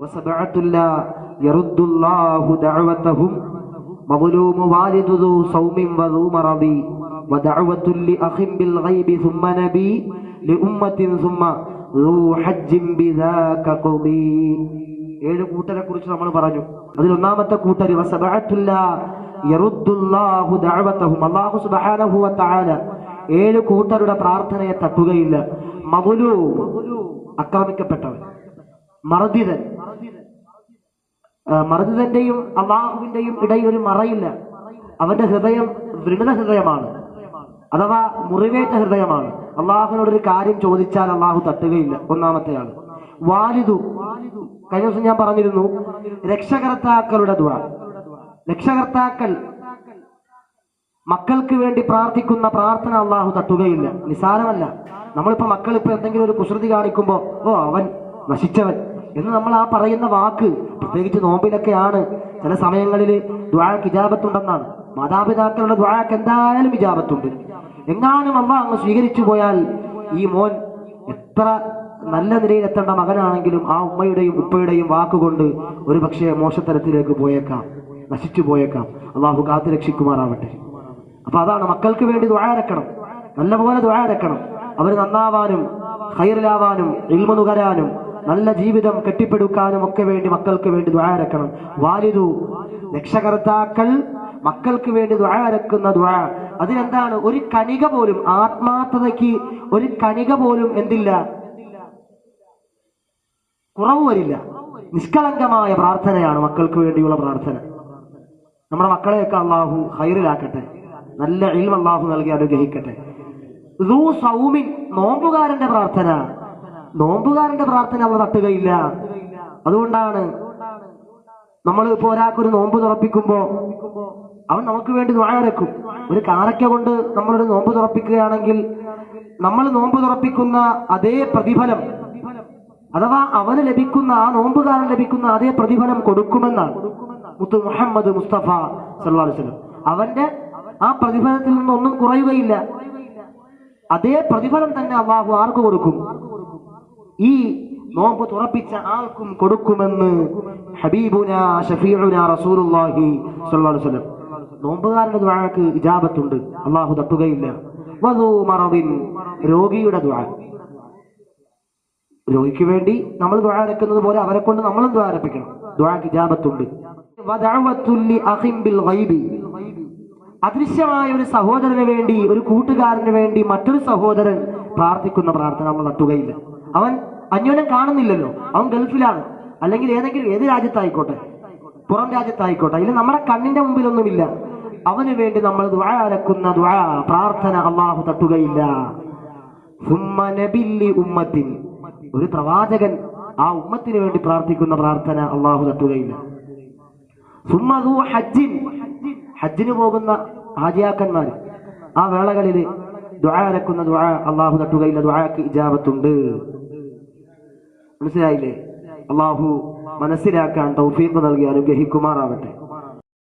وسبعة لا يرد الله دعوتهم مظلوم والد ذو صوم وذو مرض ودعوة لأخ بالغيب ثم نبي لأمة ثم ذو حج بذاك قضي ഏഴ് കൂട്ടരെ കുറിച്ച് നമ്മൾ പറഞ്ഞു അതിൽ ഒന്നാമത്തെ കൂട്ടര് വസബഅത്തുല്ല യറുദ്ദുല്ലാഹു ദഅവതഹും അല്ലാഹു സുബ്ഹാനഹു വ തആല ഏഴ് കൂട്ടരുടെ പ്രാർത്ഥനയെ തട്ടുകയില്ല മകുലു ആക്രമിക്കപ്പെട്ടവൻ മർദിതൻ ആ, മർദിതന്റെയും അള്ളാഹുവിന്റെയും ഇടയിൽ ഒരു മറയില്ല. അവന്റെ ഹൃദയം വൃണിത ഹൃദയമാണ്. അഥവാ മുറിവേറ്റ ഹൃദയമാണ്. അള്ളാഹുവിനോട് ഒരു കാര്യം ചോദിച്ചാൽ അള്ളാഹു തട്ടുകയില്ല. ഒന്നാമത്തെ ആൾ വാലിദു. കഴിഞ്ഞ ദിവസം ഞാൻ പറഞ്ഞിരുന്നു രക്ഷകർത്താക്കളുടെ ദ്വാ രക്ഷകർത്താക്കൾ മക്കൾക്ക് വേണ്ടി പ്രാർത്ഥിക്കുന്ന പ്രാർത്ഥന അള്ളാഹു തട്ടുകയില്ല. നിസാരമല്ല. നമ്മളിപ്പോ മക്കൾ ഇപ്പൊ എന്തെങ്കിലും ഒരു കുസൃതി കാണിക്കുമ്പോ ഓ അവൻ നശിച്ചവൻ. എന്ന് നമ്മൾ ആ പറയുന്ന വാക്ക് പ്രത്യേകിച്ച് നോമ്പിലൊക്കെയാണ് ചില സമയങ്ങളിൽ ദ്വാഴക്ക് ഇജാപത്തുണ്ടെന്നാണ് മാതാപിതാക്കളുടെ ദ്വാഴക്ക് എന്തായാലും ഇജാപത്തുണ്ട് എങ്ങാനും അമ്മ അങ്ങ് സ്വീകരിച്ചു പോയാൽ ഈ മോൻ എത്ര നല്ല നിലയിൽ എത്തേണ്ട മകനാണെങ്കിലും ആ ഉമ്മയുടെയും ഉപ്പയുടെയും വാക്കുകൊണ്ട് ഒരു പക്ഷേ മോശത്തരത്തിലേക്ക് പോയേക്കാം നശിച്ചു പോയേക്കാം. അള്ളാഹു കാത്തു രക്ഷിക്കുമാറാവട്ടെ. അപ്പൊ അതാണ് മക്കൾക്ക് വേണ്ടി ദ്വാരക്കണം നല്ലപോലെ ദ്വാരക്കണം അവർ നന്നാവാനും ഹൈറിലാവാനും ഇൽമ നുകരാനും നല്ല ജീവിതം കെട്ടിപ്പടുക്കാനും ഒക്കെ വേണ്ടി മക്കൾക്ക് വേണ്ടി ദ്വാരക്കണം വാലിദു രക്ഷകർത്താക്കൾ മക്കൾക്ക് വേണ്ടി ദ്വാരക്കുന്ന ദ്വാ അതിനെന്താണ്? ഒരു കണിക പോലും ആത്മാർത്ഥതയ്ക്ക് ഒരു കണിക പോലും എന്തില്ല? കുറവ് വരില്ല. നിഷ്കളങ്കമായ പ്രാർത്ഥനയാണ് മക്കൾക്ക് വേണ്ടിയുള്ള പ്രാർത്ഥന. നമ്മുടെ മക്കളെയൊക്കെ അള്ളാഹു ഹൈറിലാക്കട്ടെ നല്ല ഇൽമ അള്ളാഹു നൽകി അനുഗ്രഹിക്കട്ടെ. സൗമിൻ നോമ്പുകാരന്റെ പ്രാർത്ഥന. നോമ്പുകാരന്റെ പ്രാർത്ഥന അവ തട്ടുകയില്ല. അതുകൊണ്ടാണ് നമ്മൾ ഇപ്പൊ ഒരാൾക്കൊരു നോമ്പ് തുറപ്പിക്കുമ്പോ അവൻ നമുക്ക് വേണ്ടി ദ്വാരക്കും ഒരു കാറയ്ക്ക കൊണ്ട് നമ്മളൊരു നോമ്പ് തുറപ്പിക്കുകയാണെങ്കിൽ നമ്മൾ നോമ്പ് തുറപ്പിക്കുന്ന അതേ പ്രതിഫലം അഥവാ അവന് ലഭിക്കുന്ന ആ നോമ്പുകാരൻ ലഭിക്കുന്ന അതേ പ്രതിഫലം കൊടുക്കുമെന്നാണ് മുത്തു മുഹമ്മദ് മുസ്തഫ സല്ലാസ്ലം അവന്റെ ആ പ്രതിഫലത്തിൽ നിന്നൊന്നും കുറയുകയില്ല. അതേ പ്രതിഫലം തന്നെ അള്ളാഹു ആർക്ക് കൊടുക്കും? ഈ നോമ്പ് തുറപ്പിച്ച ആൾക്കും കൊടുക്കുമെന്ന് ഹബീബുന ഷഫീഉന റസൂലുള്ളാഹി സ്വല്ലല്ലാഹു അലൈഹി വസല്ലം. നോമ്പുകാരുടെ ദുആക്ക് ഇജാബത്തുണ്ട്. അള്ളാഹു തട്ടുകയില്ല. വദു മറദിൻ. രോഗിയുടെ ദുആ. രോഗിക്ക് വേണ്ടി നമ്മൾ ദ്വാരക്കുന്നത് പോലെ അവരെ കൊണ്ട് നമ്മളും ദ്വാരപ്പിക്കണം ബിൽ ഗൈബി. അദൃശ്യമായ ഒരു സഹോദരന് വേണ്ടി ഒരു കൂട്ടുകാരന് വേണ്ടി മറ്റൊരു സഹോദരൻ പ്രാർത്ഥിക്കുന്ന പ്രാർത്ഥന നമ്മൾ തട്ടുകയില്ല. അവൻ അന്യോന്യം കാണുന്നില്ലല്ലോ. അവൻ ഗൾഫിലാണ്. അല്ലെങ്കിൽ ഏതെങ്കിലും ഏത് രാജ്യത്തായിക്കോട്ടെ. പുറം രാജ്യത്തായിക്കോട്ടെ. ഇല്ല നമ്മുടെ കണ്ണിന്റെ മുമ്പിലൊന്നുമില്ല. അവന് വേണ്ടി നമ്മൾ ദ്വാരക്കുന്ന ദ്വാ പ്രാർത്ഥന അള്ളാഹു തട്ടുകയില്ല. ഉമ്മത്തിൽ ഒരു പ്രവാചകൻ ആ ഉമ്മത്തിന് വേണ്ടി പ്രാർത്ഥിക്കുന്ന പ്രാർത്ഥന അള്ളാഹു തട്ടുകയില്ല. സുമ്മ ഹജ്ജിൻ. ഹജ്ജിന് പോകുന്ന ഹാജിയാക്കന്മാർ ആ വേളകളിൽ ദ്വാരക്കുന്ന ദ്വാ അള്ളാഹു തട്ടുകയില്ല. ദ്വാക്ക് ഇജാബത്തുണ്ട്. മനസ്സിലായില്ലേ? അള്ളാഹു മനസ്സിലാക്കാൻ തൗഫീഖ് നൽകി അനുഗ്രഹിക്കുമാറാവട്ടെ.